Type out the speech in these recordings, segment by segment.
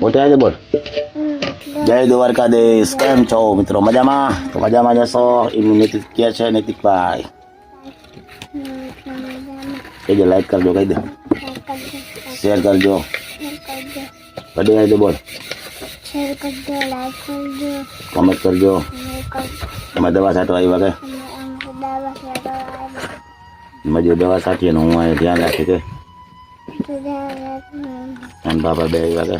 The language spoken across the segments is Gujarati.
મોટા બોલ. જય દ્વારકાધીશ. કેમ છો મિત્રો? મજામાં? તો મજામાં જશો? એમનું નૈતિક કે છે નૈતિકભાઈ. કહેજો લાઈક કરજો કહી દે. શેર કરજો. કડી આવી દે બોલ. કમેન્ટ કરજો. તમે દવા છાંટવા આવ્યા કે? મજૂર દવા છાંટીએ ને હું અહીંયા ધ્યાન રાખી કે અને બાબા બે આવ્યા કે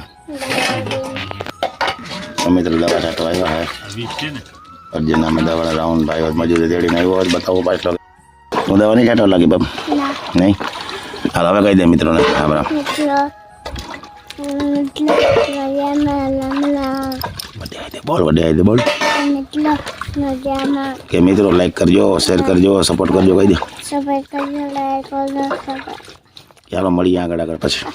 અમે તો દવા છાંટવા આવ્યા હે અર્જુન અમે દવા રાઉન્ડ ભાઈ મજૂરી તેડીને આવ્યો હોય બતાવો પાછલો હું દવા નહીં છાંટવા લાગી બાપ ના નહીં હાલ હવે કહી દે મિત્રોને હા બરાબર મિત્રો મિત્રો મજામાં લમલા વડે આવી દે બોલ વડે આવી દે બોલ મિત્રો મજામાં કે મિત્રો લાઈક કરજો શેર કરજો સપોર્ટ કરજો કહી દે સફાઈ કરજો લાઈક કરજો સફાઈ ચાલો મળીએ આગળ આગળ પછી.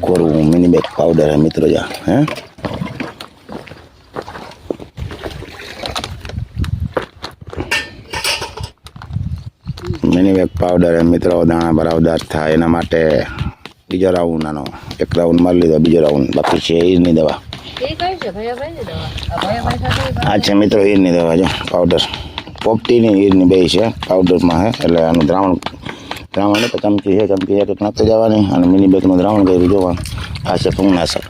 કોરું મિની બેક પાવડર હે, મિત્રો જા, હે? મિની બેક પાવડર હે, મિત્રો, દાણા બરાબર થાય એના માટે બીજો રાઉન્ડ આનો. એક રાઉન્ડ મારી લીધો બીજો રાઉન્ડ બાકી છે ઈરની દવા આ છે મિત્રો ઈરની દવા જો પાવડર પોપટીની ઈરની બે છે પાવડરમાં હે એટલે આનું દ્રાવણ દ્રાવણ તો ચમચી છે ચમચી છે એક નાખતો જવાની અને મિની બેગનું દ્રાવણ કર્યું જોવાનું આ છે ફૂંગનાશક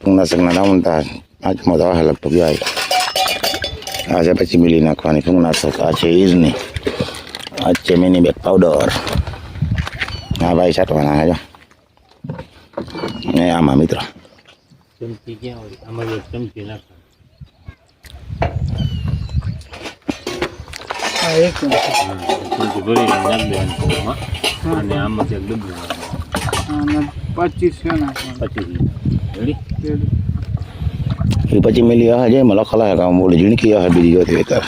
ફૂંગનાશકના દ્રાવણ તા આજમાં દવા લગભગ જાય આ છે પછી મિલી નાખવાની ફૂંગનાશક આ છે ઈરની આ છે મિની બેગ પાવડર હા ભાઈ છાંટવાના હા ને આમાં મિત્રો. ચમચી ક્યાં હોય? આમાં એક ચમચી નાખવાની ચમચી ભરી નાખ દેવાની અને આમાંથી એક ડબ્બું પચીસ પચીસ પછી મેલી હે જે મને ખલા કામ બોલી જીણકી આ બીજી જોતી હોય તારે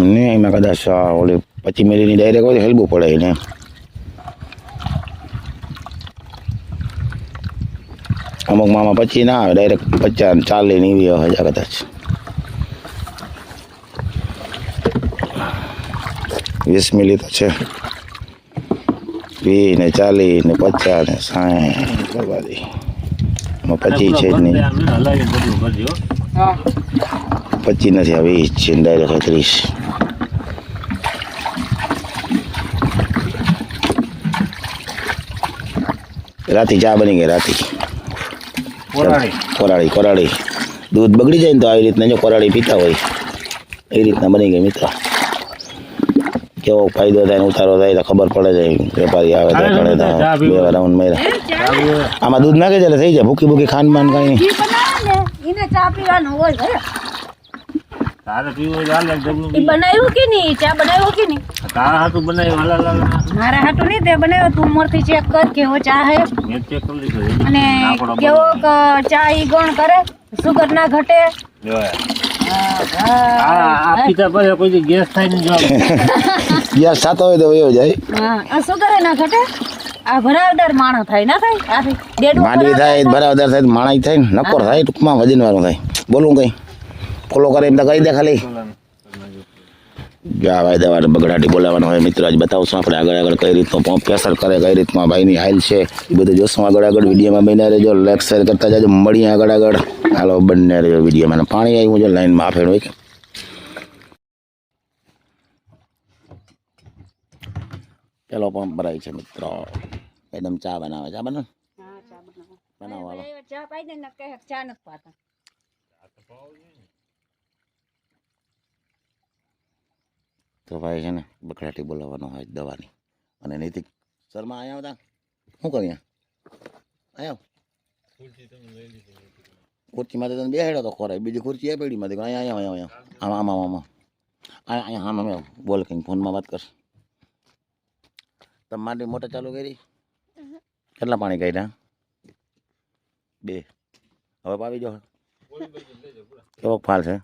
એમને એમાં કદાચ ઓલી પચી મિલીની ડાયરેક્ટ હોય હેલવું પડે એને. અમુક મામા પછી ના આવે ડાયરેક્ટ પચાસ ચાલી ને એવી હજાર કદાચ. વીસ મિલી તો છે. વી ને ચાલી ને પચાસ ને સાઠ બરબાદી એમાં પચીસ છે જ નહીં. પચીસ નથી આ વીસ છે ડાયરેક્ટ ત્રીસ રાતી ચા બની ગઈ રાતી કોરાળી. કોરાળી દૂધ બગડી જાય ને તો આવી રીતના જો કોરાળી પીતા હોય એ રીતના બની ગઈ મિત્ર કેવો ફાયદો થાય ઉતારો થાય તો ખબર પડે જાય વેપારી આવે તો પડે તો. બે રાઉન્ડ માર્યા. આમાં દૂધ નાખે છે એટલે થઈ જાય ભૂકી ભૂકી ખાન બાન કાંઈ એને ચા પીવાનું હોય તારે પીવું એક ડબલું ઈ બનાવ્યું કે નહીં? ચા બનાવ્યો કે નહીં? તારા હાથું બનાવ્યું હાલ હાલ. મારા હાટું નહીં તે બનાવ્યો. તું મોરથી ચેક કર કેવો ચા હે મેં ચેક કરી લીધું અને કેવો ચા ઈ ગણ કરે? સુગર ના ઘટે? ગેસ થાય ને જો હોય તો વયો જાય. હા આ સુગર ના ઘટે? આ ભરાવદાર માણસ થાય ના થાય? આથી થાય બરાબર થાય માણાઈ થાય નકોર થાય ટૂંકમાં વજન વાળું થાય. બોલું કઈ? ફોલો કરે એમ તો કહી દે ખાલી જા ભાઈ દવા બગડાટી બોલાવવાનો હોય મિત્રો આજ બતાવશું આપણે આગળ આગળ કઈ રીતનું પંપ પ્રેશર કરે કઈ રીતમાં ભાઈની હાઈલ છે એ બધું જોશું આગળ આગળ વિડીયોમાં બન્યા રહેજો લાઈક શેર કરતા જાજો મળીએ આગળ આગળ હાલો બંને રહેજો વિડીયોમાં અને પાણી આવ્યું છે લાઈનમાં આફેડ હોય કે પેલો પંપ ભરાય છે મિત્રો એકદમ ચા બનાવે ચા બનાવે હા, ચા બનાવો. બનાવો હાલો ચા પાઈ દે ને કહે ચા નથી પાતા તો ભાઈ છે ને બકડાટી બોલાવવાનો હોય દવાની. અને નૈતિક શર્મા અહીંયા હતા શું કરીએ અહીંયા? ખુરચીમાં તો તને બેસાડો તો ખોરાય. બીજી ખુરચી એ પડી માંથી અહીંયા અહીંયા અહીંયા આમાં આમાં આમાં અહીંયા અહીંયા હા મેં બોલ કંઈ ફોનમાં વાત કરશ. તમે માટે મોટર ચાલુ કરી? કેટલા પાણી કાઢ્યા? બે. હવે પાવી જો કેવો ફાલ છે?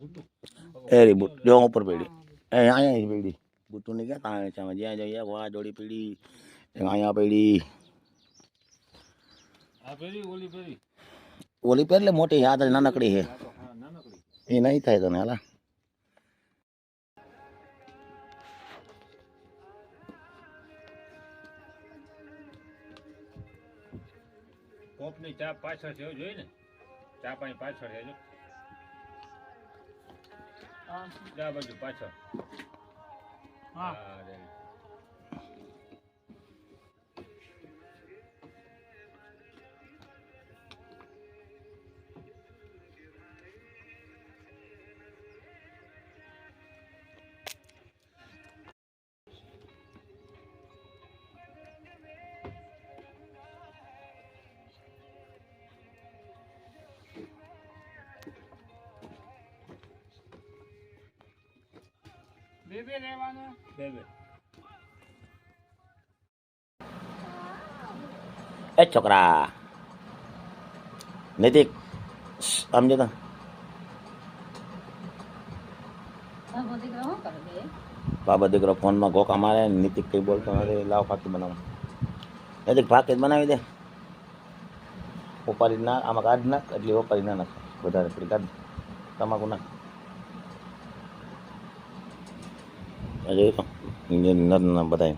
એ રી બુટ જો ઉપર પડી એ અહીંયા જ પડી બુટું ની ક્યાં તાણે છે આમાં જ્યાં જોઈએ વાહ જોડી પડી એક અહીંયા પડી આ પેરી ઓલી પેરી ઓલી પેર એટલે મોટી યાદ નાનકડી છે હા નાનકડી એ નહીં થાય તને હાલા કોપની ચા પાછળ છે એવું જોઈએ ને ચા પાણી પાછળ છે જો ચા બાજુ પાછળ હા. રેડી. બે બે એ છોકરા. નૈતિક સમજે તો. દીકરો શું કરે બે? બાબા દીકરો ફોનમાં ગોકા મારે નીતિક કઈ બોલતો નથી લાવ ફાકી બનાવું. નૈતિક ફાકી જ બનાવી દે? ઉપાડી ના આમાં કાઢ નાખ એટલી ઉપાડી ના નાખ. વધારે પડી કાઢ તમાકુ નાખ. અરે તો નર બધા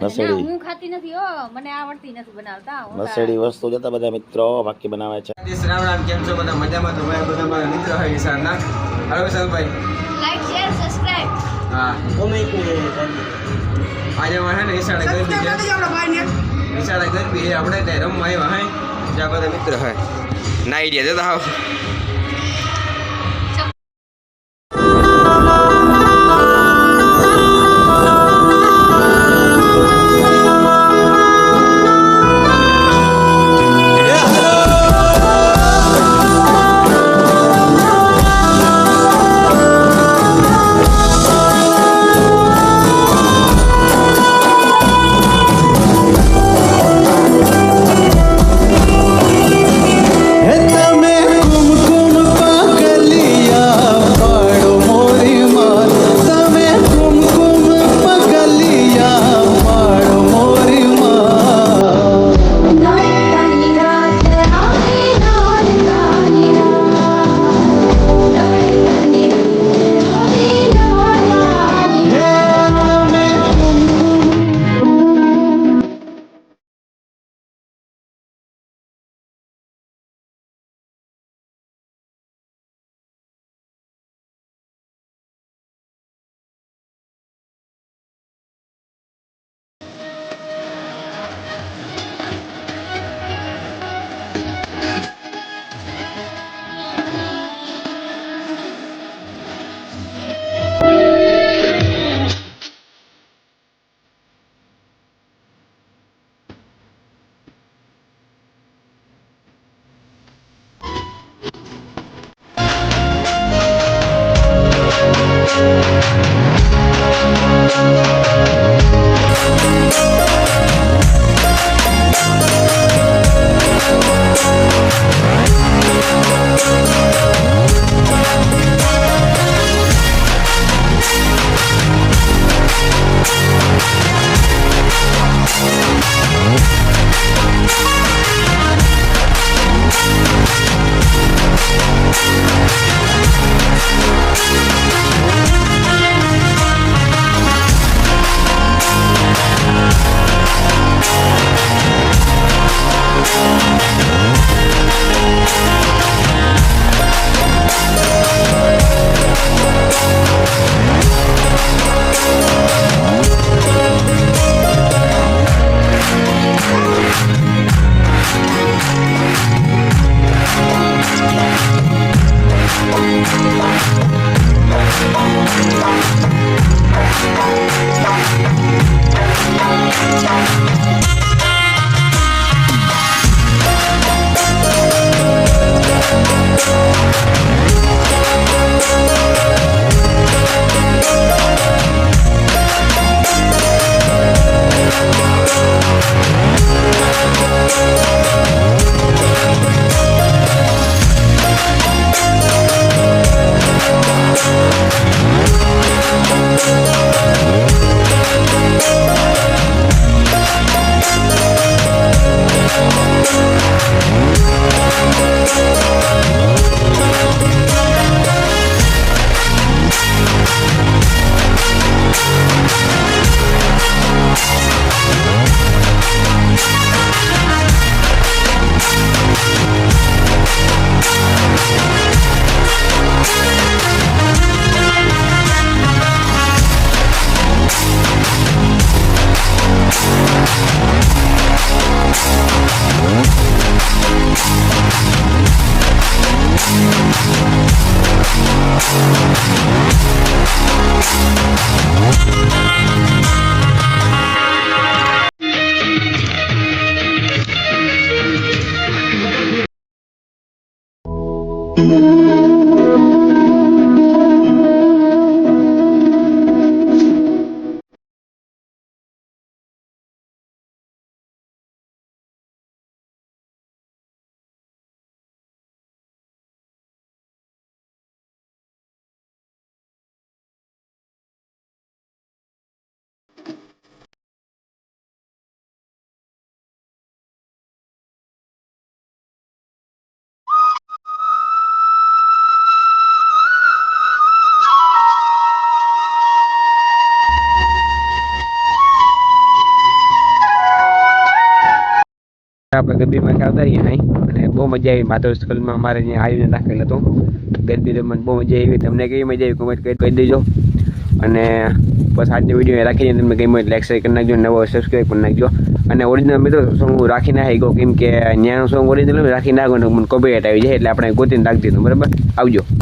નસેડી. હું ખાતી નથી હો. મને આવડતી નથી બનાવતા. નસેડી વસ્તુ જતા બધા મિત્રો બાકી બનાવે છે. રામ રામ. કેમ છો? બધા મજામાં? તો ભાઈ બધા મારા મિત્રો હોય વિશાળના hello Vishalbhai. Like share subscribe હા. આજે માં હે ને વિશાળે ગરબી છે. વિશાળે ગરબી આપણે રમવા આવ્યા હે. જ્યાં બધા મિત્ર હોય ના આઈડિયા જતા હાવ આપણે ગરબીમાં આવતા રહીએ અહીં. અને બહુ મજા આવી માધવ સ્કૂલમાં અમારે અહીંયા આવીને રાખેલ હતું. ગરબી રમવાની બહુ મજા આવી. તમને કેવી મજા આવી કોમેન્ટ કરી કહી દેજો. અને બસ આજનો વીડિયો રાખીને દઈએ તમે ગમે લાઈક શેર કરી નાખજો. નવો સબસ્ક્રાઈબ કરી નાખજો. અને ઓરિજિનલ મિત્રો સોંગ હું રાખી નાખી ગયો કેમ કે ન્યાનું સોંગ ઓરિજિનલ રાખી નાખો મને કોપીરાઇટ આવી જાય. એટલે આપણે ગોતીને રાખી દીધું. બરાબર? આવજો.